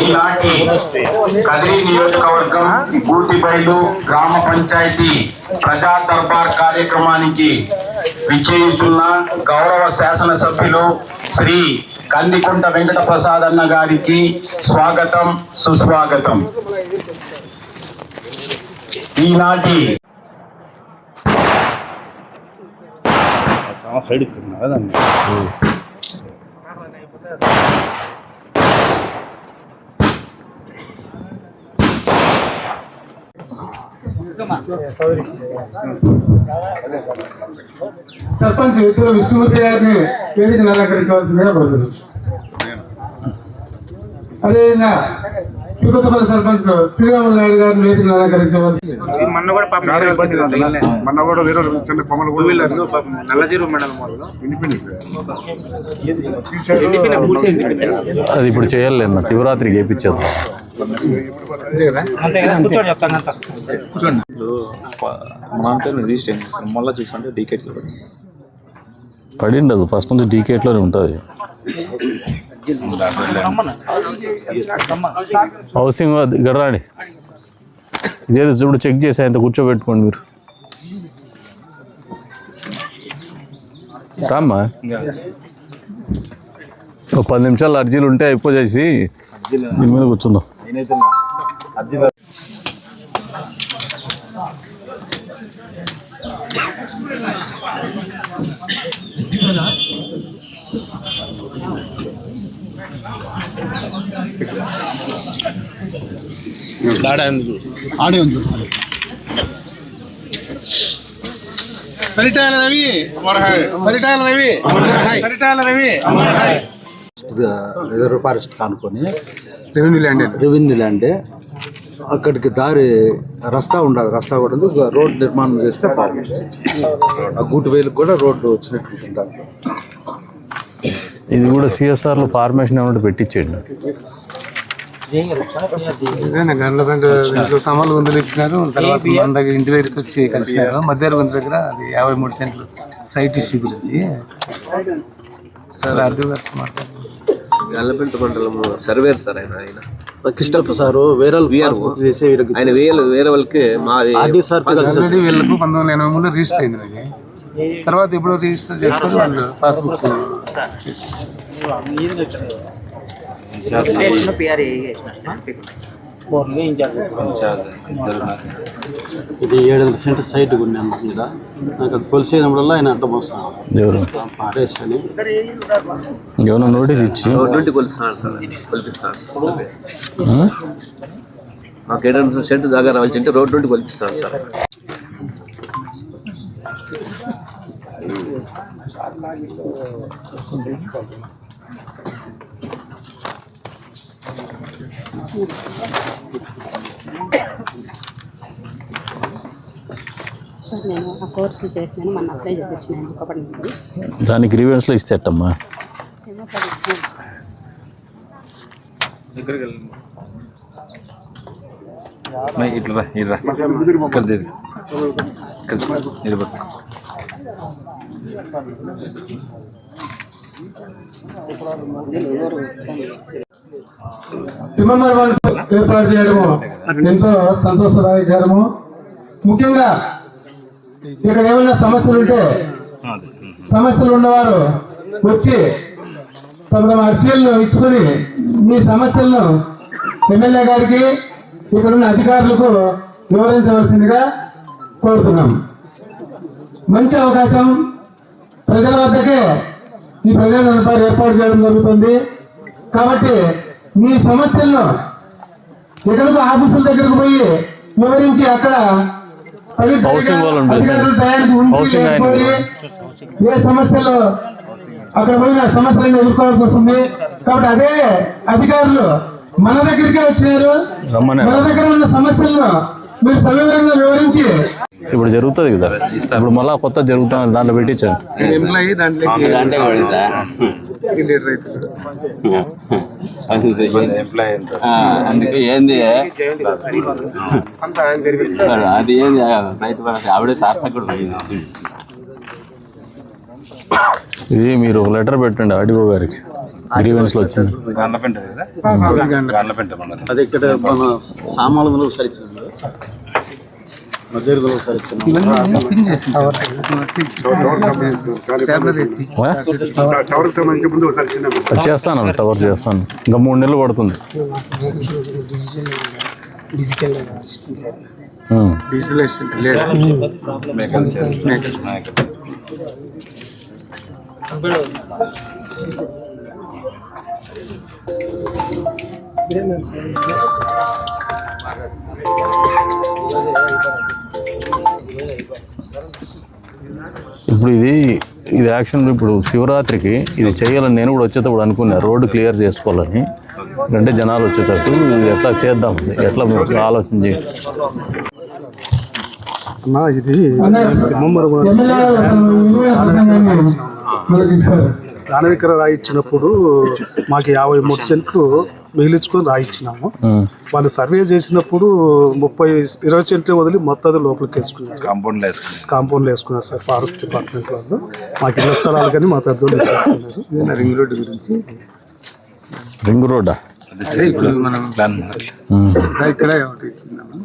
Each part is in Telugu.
ఈనాటి కదిరి నియోజకవర్గం గూటిబైలు గ్రామ పంచాయతీ ప్రజా దర్బార్ కార్యక్రమానికి విచ్చేస్తున్న గౌరవ శాసనసభ్యులు శ్రీ కందికుంట వెంకట ప్రసాద్ అన్న గారికి స్వాగతం సుస్వాగతం. ఈనాటి సైడ్ ఎక్కుతున్నా సర్పంచ్ ఇతర విష్ణుమూర్తి గారిని వేదికను అలంకరించవలసిందిగా కోరుతున్నాను అదేవిధంగా తిరుపతిపల్లి సర్పంచ్ శ్రీరాములు నాయుడు గారిని వేదికను అలంకరించవలసి మొన్న కూడా పాపం వేరే ఇబ్బంది ఉంది. మొన్న కూడా వేరే వాళ్ళు చిన్న కొమ్మలు కూడా పాపం నల్లజీరు మండలం వాళ్ళు ఎండిపోయిన పూడ్చి ఎండిపోయిన. అది ఇప్పుడు చేయాలి శివరాత్రికి చేయించేద్దాం మనంతా రిజిస్టర్ అయింది సార్ మళ్ళీ చూసుకుంటే డీకేట్లో పడిండదు. ఫస్ట్ నుంచి డీకేట్లోనే ఉంటుంది. హౌసింగ్ ఇక్కడ రాండి. ఇదేదో చూడు చెక్ చేసి ఆయన కూర్చోబెట్టుకోండి మీరు. రామ్మా. ఒక పది నిమిషాలు అర్జీలు ఉంటే అయిపోచేసి దీని మీద కూర్చుందాం. పరిటాల రవి పరిటాల రవి పరిటాల రవి రిజర్వ్ ఫారెస్ట్ కానుకొని రెవెన్యూ ల్యాండ్. రెవెన్యూ ల్యాండ్ అక్కడికి దారి రస్తా ఉండదు రస్తా కూడా ఉంది. రోడ్ నిర్మాణం చేస్తే బాగుంటుంది ఆ గూటి వేలకు కూడా రోడ్డు వచ్చినట్టు ఉంటుంది. ఇది కూడా సిఎస్ఆర్లో ఫార్మేషన్ ఏమంటే పెట్టించేయండి. పెంట ఇంట్లో సమాలు గుంతలు ఇచ్చినారు తర్వాత మన దగ్గర ఇంటి దగ్గరికి వచ్చి కలిసినారు. మధ్యాహ్న గుంత దగ్గర అది యాభై మూడు సెంట్లు సైట్ ఇష్యూ గురించి. సార్ అర్థం గల్లపెంట మండలం సర్వేర్ సార్ ఆయన ఆయన. కృష్ణ ప్రసాద్ వేరే చేసి ఆయన వేరే వేరే వాళ్ళకి మాది ఆర్డీ సార్ ఆల్రెడీ వీళ్ళకు పంతొమ్మిది వందల ఎనభై మూడులో రిజిస్టర్ అయింది అది తర్వాత ఇప్పుడు రిజిస్టర్ చేసుకొని వాళ్ళు పాస్బుక్ ఇది ఏడు వందల సెంటర్ సైట్ ఉన్నాను మీద. నాకు అది కొలిసేయడంలో ఆయన అడ్డం వస్తాను. ఎవరు? హరేష్ అని ఏమైనా నోటీస్ ఇచ్చి? కొలుస్తున్నాడు సార్? ఆ? మాకు ఏడు సెంటు దాకా రావాల్సి అంటే రోడ్ నుండి కొలిపిస్తాడు సార్. నేను ఆ కోర్సు చేసినాను మొన్న అప్లై చేసేసినాను ఒకప్పటి నుంచి దానికి గ్రీవెన్స్లో ఇస్తే అట్టమ్మా. ఇట్లా ఇక్కడ నిలబడు వన్ ఏర్పాటు చేయడము ఎంతో సంతోషదాయకరము ముఖ్యంగా ఇక్కడ ఏమైనా సమస్యలు ఉంటే సమస్యలు ఉన్నవారు వచ్చి తమ తమ అర్జీలను ఇచ్చుకొని మీ సమస్యలను ఎమ్మెల్యే గారికి ఇక్కడ ఉన్న అధికారులకు వివరించవలసిందిగా కోరుతున్నాం. మంచి అవకాశం ప్రజల వద్దకే ఈ ప్రజా ఏర్పాటు చేయడం జరుగుతుంది. కాబట్టి మీ సమస్యలను ఎక్కడికో ఆఫీసుల దగ్గరకు పోయి వివరించి అక్కడ ఏ సమస్యలు అక్కడ పోయిన సమస్యలను ఎదుర్కోవాల్సి వస్తుంది. కాబట్టి అదే అధికారులు మన దగ్గరికే వచ్చినారు. మన దగ్గర ఉన్న సమస్యలను మీరు సవివరంగా వివరించి. ఇప్పుడు జరుగుతుంది కదా. ఇప్పుడు మళ్ళా కొత్త జరుగుతుంది దాంట్లో పెట్టించాను ఎంప్లాయీ దాంట్లోకి లీడర్ ఎంప్లాయ్ అందుకే ఏంది? అది ఏంది? రైతు భరోసా. ఆవిడే సార్థక కూడా ఉంది. ఇది మీరు ఒక లెటర్ పెట్టండి ఆర్డీఓ గారికి. వచ్చింది. కదా? గాండ్లపెంట మన అది ఇక్కడ మన సామాన్లు అది చేస్తాను టవర్ చేస్తాను. ఇంకా మూడు నెలలు పడుతుంది. డిజిటల్ ఉమ్. డిజిటల్ లేడు ఇప్పుడు ఇది ఇది యాక్షన్ ఇప్పుడు శివరాత్రికి ఇది చేయాలని నేను కూడా వచ్చేటప్పుడు అనుకున్నా. రోడ్డు క్లియర్ చేసుకోవాలని. అంటే జనాలు వచ్చేటట్టు ఎట్లా చేద్దాం? ఎట్లా ఇది తిమ్మమ్మర దానవికర రాయిచ్చినప్పుడు మాకు యాభై మూడు సెంట్లు మిగిలించుకొని రాయిచ్చినాము. ఉమ్. వాళ్ళు సర్వే చేసినప్పుడు ముప్పై ఇరవై సెంట్లు వదిలి మొత్తం అది లోపలికి వేసుకున్నారు. కాంపౌండ్లో వేసుకుంది కాంపౌండ్లో వేసుకున్నారు సార్ ఫారెస్ట్ డిపార్ట్మెంట్ వాళ్ళు. మాకు ఇళ్ళ స్థలాలు కానీ మా పెద్దోళ్ళు రింగ్ రోడ్డు గురించి? రింగ్ రోడ్డా? అదే ఇప్పుడు మనం ప్లాన్ ఉమ్. సార్ ఇక్కడ ఒకటి ఇచ్చిందాము?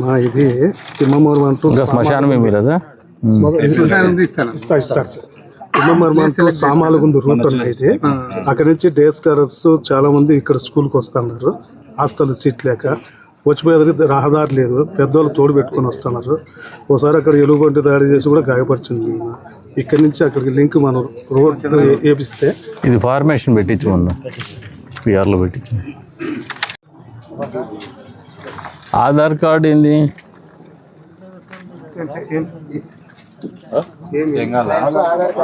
మా ఇది తిమ్మమ్మర అంటూ శ్మశానం ఏమి లేదా ఇస్తా ఇస్తారు. సార్. అంటూ సామాలగుంది రూట్ ఉన్నాయి ఇది. అక్కడ నుంచి డే స్కాలర్స్ చాలా మంది ఇక్కడ స్కూల్కి వస్తున్నారు. హాస్టల్ సీట్ లేక. వచ్చిపోయేదానికి రహదారి లేదు. పెద్దవాళ్ళు తోడు పెట్టుకొని వస్తున్నారు. ఒకసారి అక్కడ ఎలుగుబంటి దాడి చేసి కూడా గాయపరిచింది. ఇక్కడి నుంచి అక్కడికి లింక్ మనం రోడ్ వేపిస్తే ఇది ఫార్మేషన్ పెట్టించు మొన్న పిఆర్లో పెట్టించు ఆధార్ కార్డు ఏంది?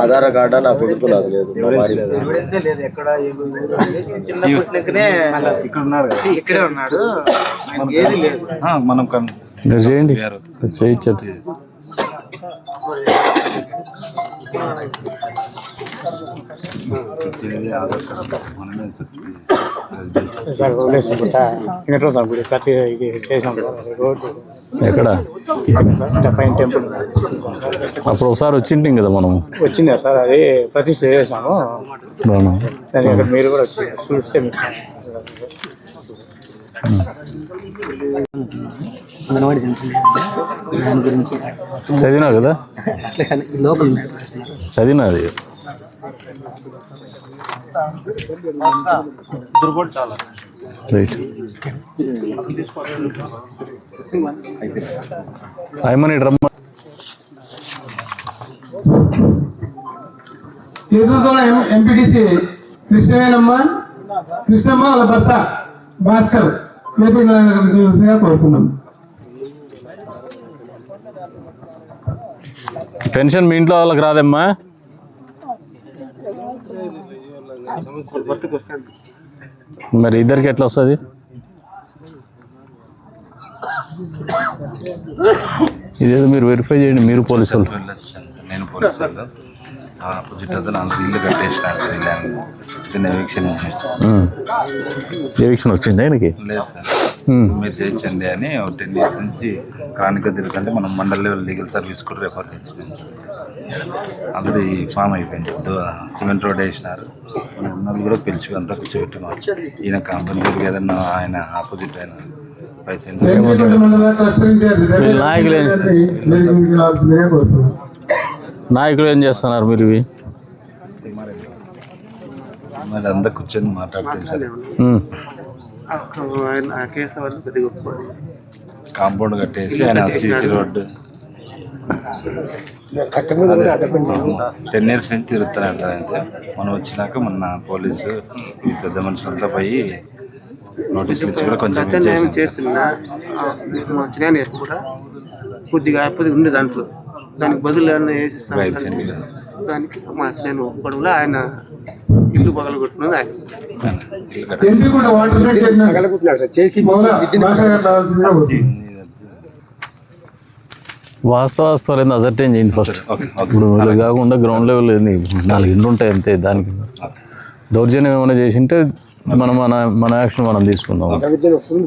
ఆధార్ కార్డు? నా కొడుకు నాకు లేదు. ఇక్కడే ఉన్నాడు ఏది లేదు. ఆ, మనం చేయండి. చేయించండి. సార్ వదిలేసుకుంట వెంకటరావు సార్ గుడి ప్రతి ఇది చేసాం సార్ రోడ్డు ఎక్కడ? పైన టెంపుల్ అప్పుడు ఒకసారి వచ్చింటాం కదా మనం వచ్చింది సార్ అది ప్రతిష్ట అవునా? దాని ఇక్కడ మీరు కూడా వచ్చి చూస్తే అంగన్వాడీ సెంటర్ దాని గురించి చదివినావు కదా అట్లా లోకల్ చదివినా అది. ఐమని ఆయమని రమ్మ ఎంపీటీసీ కృష్ణవేనమ్మ కృష్ణమ్మ వాళ్ళ భర్త భాస్కర్ వేదిక చూసిగా కోరుతున్నాం పెన్షన్ మీ ఇంట్లో వాళ్ళకి రాదమ్మా. మరి ఇద్దరికి ఎట్లా వస్తుంది? ఇదేదో మీరు వెరిఫై చేయండి మీరు పోలీసు వాళ్ళు. నేను పోలీసు వాళ్ళు. ఆపోజిట్ అతను ఇల్లు కట్టేసినాడు ఎవిక్షన్. ఎవిక్షన్ వచ్చింది ఆయనకి లేదు సార్. మీరు చేయించండి అని ఒక టెన్ ఇయర్స్ నుంచి క్రానిక తిరుగుతుంటే మనం మండల్ లెవెల్ లీగల్ సర్వీస్ కూడా రెఫర్ చేసినాం ఆల్రెడీ ఫామ్ అయిపోయింది. సిమెంట్ రోడ్ వేసినారు. మన ఉన్నది కూడా పిలిచి అంతా కూర్చోబెట్టినాం ఈయన కంపెనీ ఏదన్నా ఆయన ఆపోజిట్ వీళ్ళ నాయకులు ఏం- నాయకులు ఏం చేస్తున్నారు మీరు ఇవి? మరి అంతా కూర్చొని మాట్లాడుతుంటారు. ఉమ్. ఆయన ఆ కేసు వాళ్ళు కొద్దిగా ఒప్పుకోరు. కాంపౌండ్ కట్టేసి ఆయన సీసీ రోడ్డు. టెన్ ఇయర్స్ నుంచి తిరుగుతున్నాడు సార్ అయితే మనం వచ్చినాక మొన్న పోలీసు పెద్ద మనుషులంతా పోయి నోటీసులు ఇచ్చి కూడా కొంచెం చేస్తున్నా? కూడా కొద్దిగా కొద్దిగా ఉంది దాంట్లో. దానికి బదులు ఏమన్నా వేసిస్తాం రైట్ సైడ్ దానికి మా ఒప్పుకోవడంలో ఆయన ఇల్లు రావాల్సిందిగా కోరుతున్నాం వాస్తవాస్తవాలు ఏంది అసర్టైన్ చేయండి ఫస్ట్. ఇప్పుడు వీళ్ళు కాకుండా గ్రౌండ్ లెవెల్ ఏంది నాలుగు ఇండ్లు ఉంటాయి అంతే దానికి. దౌర్జన్యం ఏమైనా చేసింటే మనం మన మన యాక్షన్ మనం తీసుకుందాం. ఫుల్